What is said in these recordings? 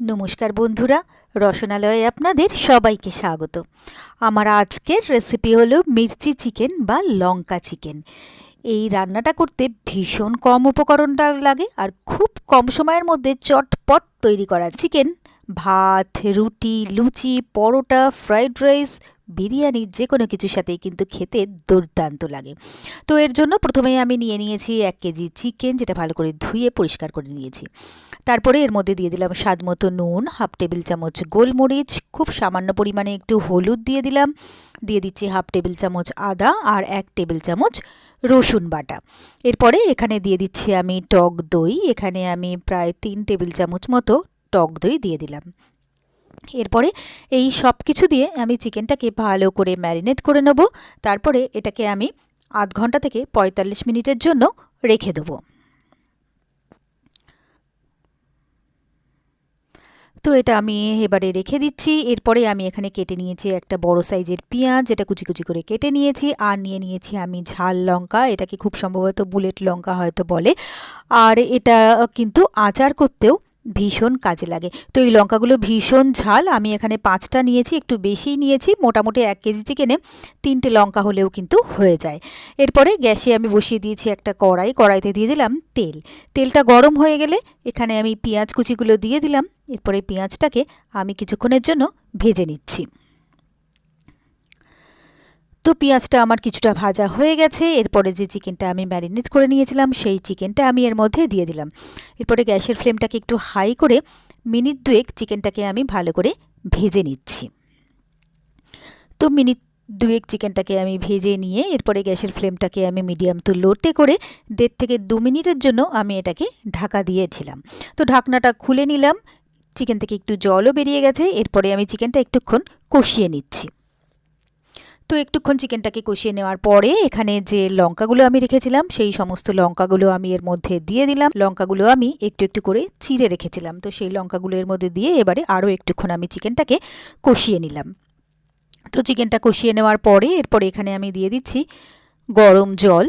নমস্কার বন্ধুরা, রসনালয়ে আপনাদের সবাইকে স্বাগত। আমার আজকের রেসিপি হলো মির্চি চিকেন বা লঙ্কা চিকেন। এই রান্নাটা করতে ভীষণ কম উপকরণ লাগে আর খুব কম সময়ের মধ্যে চটপট তৈরি করা চিকেন। ভাত, রুটি, লুচি, পরোটা, ফ্রাইড রাইস বিরিয়ানি যে কোনো কিছুর সাথেই কিন্তু খেতে দুর্দান্ত লাগে। তো এর জন্য প্রথমে আমি নিয়ে নিয়েছি এক কেজি চিকেন, যেটা ভালো করে ধুয়ে পরিষ্কার করে নিয়েছি। তারপরে এর মধ্যে দিয়ে দিলাম স্বাদ মতো নুন, হাফ টেবিল চামচ গোলমরিচ, খুব সামান্য পরিমাণে একটু হলুদ দিয়ে দিলাম। দিয়ে দিচ্ছি হাফ টেবিল চামচ আদা আর এক টেবিল চামচ রসুন বাটা। এরপরে এখানে দিয়ে দিচ্ছি আমি টক দই, এখানে আমি প্রায় তিন টেবিল চামচ মতো টক দই দিয়ে দিলাম। এরপরে এই সব কিছু দিয়ে আমি চিকেনটাকে ভালো করে ম্যারিনেট করে নেব। তারপরে এটাকে আমি আধ ঘণ্টা থেকে পঁয়তাল্লিশ মিনিটের জন্য রেখে দেবো। তো এটা আমি এবারে রেখে দিচ্ছি। এরপরে আমি এখানে কেটে নিয়েছি একটা বড় সাইজের পেঁয়াজ। যেটা কুচি কুচি করে কেটে নিয়েছি। আর নিয়ে নিয়েছি আমি ঝাল লঙ্কা। এটাকে খুব সম্ভবত বুলেট লঙ্কা হয়তো বলে। আর এটা কিন্তু আচার করতেও ভীষণ কাজে লাগে। তো এই লঙ্কাগুলো ভীষণ ঝাল। আমি এখানে পাঁচটা নিয়েছি, একটু বেশি নিয়েছি। মোটামুটি এক কেজি চিকেনে তিনটে লঙ্কা হলেও কিন্তু হয়ে যায়। এরপরে গ্যাসে আমি বসিয়ে দিয়েছি একটা কড়াই। কড়াইতে দিয়ে দিলাম তেল। তেলটা গরম হয়ে গেলে এখানে আমি পেঁয়াজ কুচিগুলো দিয়ে দিলাম। এরপরে পেঁয়াজটাকে আমি কিছুক্ষণের জন্য ভেজে নিচ্ছি। তো পেঁয়াজটা আমার কিছুটা ভাজা হয়ে গেছে। এরপরে যে চিকেনটা আমি ম্যারিনেট করে নিয়েছিলাম, সেই চিকেনটা আমি এর মধ্যে দিয়ে দিলাম। এরপরে গ্যাসের ফ্লেমটাকে একটু হাই করে মিনিট দুয়েক চিকেনটাকে আমি ভালো করে ভেজে নিচ্ছি। তো মিনিট দুয়েক চিকেনটাকে আমি ভেজে নিয়ে, এরপরে গ্যাসের ফ্লেমটাকে আমি মিডিয়াম তো লোতে করে দেড় থেকে দু মিনিটের জন্য আমি এটাকে ঢাকা দিয়েছিলাম। তো ঢাকনাটা খুলে নিলাম, চিকেন থেকে একটু জলও বেরিয়ে গেছে। এরপরে আমি চিকেনটা একটুক্ষণ কষিয়ে নিচ্ছি। তো একটুক্ষণ চিকেনটাকে কষিয়ে নেওয়ার পরে এখানে যে লঙ্কাগুলো আমি রেখেছিলাম, সেই সমস্ত লঙ্কাগুলো আমি এর মধ্যে দিয়ে দিলাম। লঙ্কাগুলো আমি একটু একটু করে চিড়ে রেখেছিলাম। তো সেই লঙ্কাগুলো এর মধ্যে দিয়ে এবারে আরও একটুক্ষণ আমি চিকেনটাকে কষিয়ে নিলাম। তো চিকেনটা কষিয়ে নেওয়ার পরে এরপরে এখানে আমি দিয়ে দিচ্ছি গরম জল।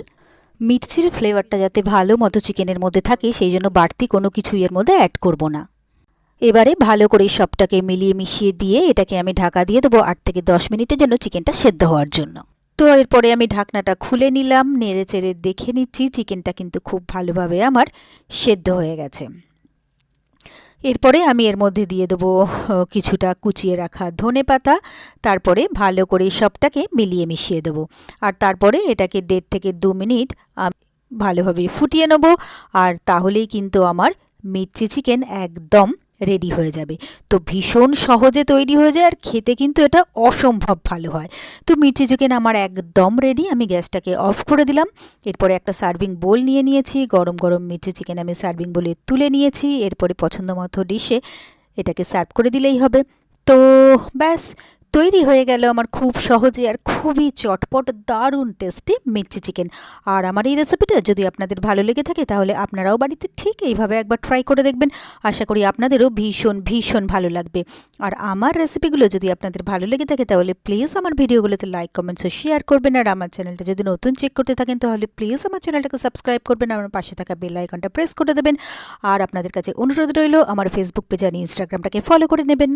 মির্চির ফ্লেভারটা যাতে ভালো মতো চিকেনের মধ্যে থাকে, সেই জন্য বাড়তি কোনো কিছু এর মধ্যে অ্যাড করব না। এবারে ভালো করে সবটাকে মিলিয়ে মিশিয়ে দিয়ে এটাকে আমি ঢাকা দিয়ে দেবো আট থেকে দশ মিনিটের জন্য চিকেনটা সেদ্ধ হওয়ার জন্য। তো এরপরে আমি ঢাকনাটা খুলে নিলাম, নেড়ে চেড়ে দেখে নিচ্ছি চিকেনটা কিন্তু খুব ভালোভাবে আমার সেদ্ধ হয়ে গেছে। এরপরে আমি এর মধ্যে দিয়ে দেবো কিছুটা কুচিয়ে রাখা ধনে পাতা, তারপরে ভালো করে সবটাকে মিলিয়ে মিশিয়ে দেবো। আর তারপরে এটাকে দেড় থেকে দু মিনিট ভালোভাবে ফুটিয়ে নেব, আর তাহলেই কিন্তু আমার মির্চি চিকেন একদম রেডি হয়ে যাবে। তো ভীষণ সহজে তৈরি হয়ে যায় আর খেতে কিন্তু এটা অসম্ভব ভালো হয়। তো মির্চি চিকেন আমার একদম রেডি আমি গ্যাসটাকে অফ করে দিলাম। এরপরে একটা সার্ভিং বোল নিয়ে নিয়েছি, গরম গরম মির্চি চিকেন আমি সার্ভিং বোলে তুলে নিয়েছি। এরপরে পছন্দ মতো ডিশে এটাকে সার্ভ করে দিলেই হবে। তো ব্যাস তৈরি হয়ে গেল আমার খুব সহজে আর খুবই চটপট, দারুণ টেস্টি মির্চি চিকেন আর আমার এই রেসিপিটা যদি আপনাদের ভালো লেগে থাকে তাহলে আপনারাও বাড়িতে ঠিক এইভাবে একবার ট্রাই করে দেখবেন। আশা করি আপনাদেরও ভীষণ ভীষণ ভালো লাগবে। আর আমার রেসিপিগুলো যদি আপনাদের ভালো লেগে থাকে তাহলে প্লিজ আমার ভিডিওগুলোতে লাইক কমেন্টস ও শেয়ার করবেন। আর আমার চ্যানেলটা যদি নতুন চেক করতে থাকেন তাহলে প্লিজ আমার চ্যানেলটাকে সাবস্ক্রাইব করবেন। আমার পাশে থাকা বেল আইকনটা প্রেস করে দেবেন। আর আপনাদের কাছে অনুরোধ রইল, আমার ফেসবুক পেজ আর ইনস্টাগ্রামটাকে ফলো করে নেবেন।